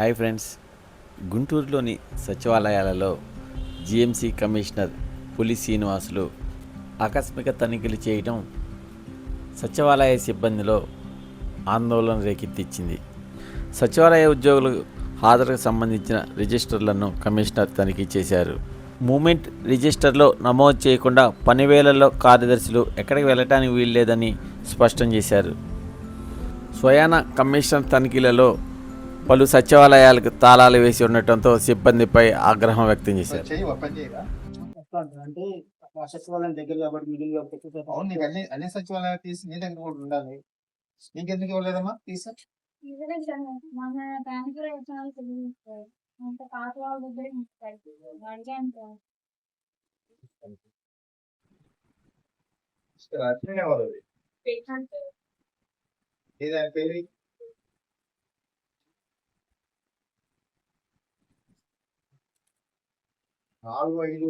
Hi friends. గుంటూరులోని సచివాలయాలలో GMC commissioner పులి శ్రీనివాసులు ఆకస్మిక తనిఖీలు చేయడం సచివాలయ సిబ్బందిలో ఆందోళన రేకెత్తించింది సచివాలయ ఉద్యోగులు హాజరుకు సంబంధించిన రిజిస్టర్లను కమిషనర్ తనిఖీ చేశారు. మూమెంట్ రిజిస్టర్లో నమోదు చేయకుండా పనివేళల్లో కార్యదర్శులు ఎక్కడికి వెళ్ళటానికి వీల్లేదని స్పష్టం చేశారు. స్వయాన కమిషనర్ తనిఖీలలో పలు సచివాలయాలకు తాళాలు వేసి ఉండటంతో సిబ్బందిపై ఆగ్రహం వ్యక్తం చేశారు. అంటే ఆ సచివాలయం దగ్గర కాబట్టి మిడిల్ అవును నీకు అన్ని అన్ని సచివాలయాలు తీసి నీ దగ్గర కూడా ఉండాలి. నీకెందుకు ఇవ్వలేదమ్మా తీసా ఇదే మన నాలుగు ఐదు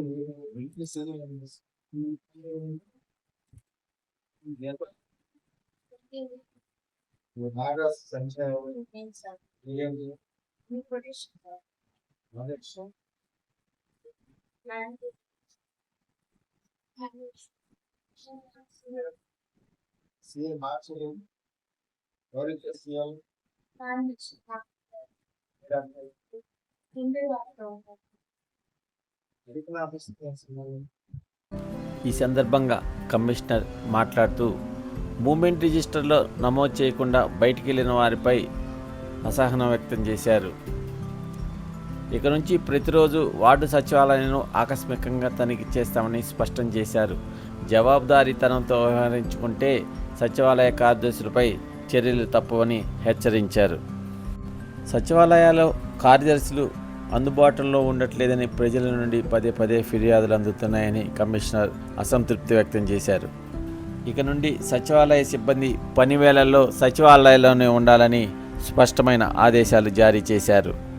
మార్చలేదు ఎవరికి సీఎం ఈ సందర్భంగా కమిషనర్ మాట్లాడుతూ మూమెంట్ రిజిస్టర్లో నమోదు చేయకుండా బయటికి వెళ్ళిన వారిపై అసహనం వ్యక్తం చేశారు. ఇక నుంచి ప్రతిరోజు వార్డు సచివాలయాలను ఆకస్మికంగా తనిఖీ చేస్తామని స్పష్టం చేశారు. జవాబుదారీతనంతో వ్యవహరించుకుంటే సచివాలయ కార్యదర్శులపై చర్యలు తప్పవని హెచ్చరించారు. సచివాలయాల్లో కార్యదర్శులు అందుబాటులో ఉండట్లేదని ప్రజల నుండి పదే పదే ఫిర్యాదులు అందుతున్నాయని కమిషనర్ అసంతృప్తి వ్యక్తం చేశారు. ఇక నుండి సచివాలయ సిబ్బంది పనివేళల్లో సచివాలయంలోనే ఉండాలని స్పష్టమైన ఆదేశాలు జారీ చేశారు.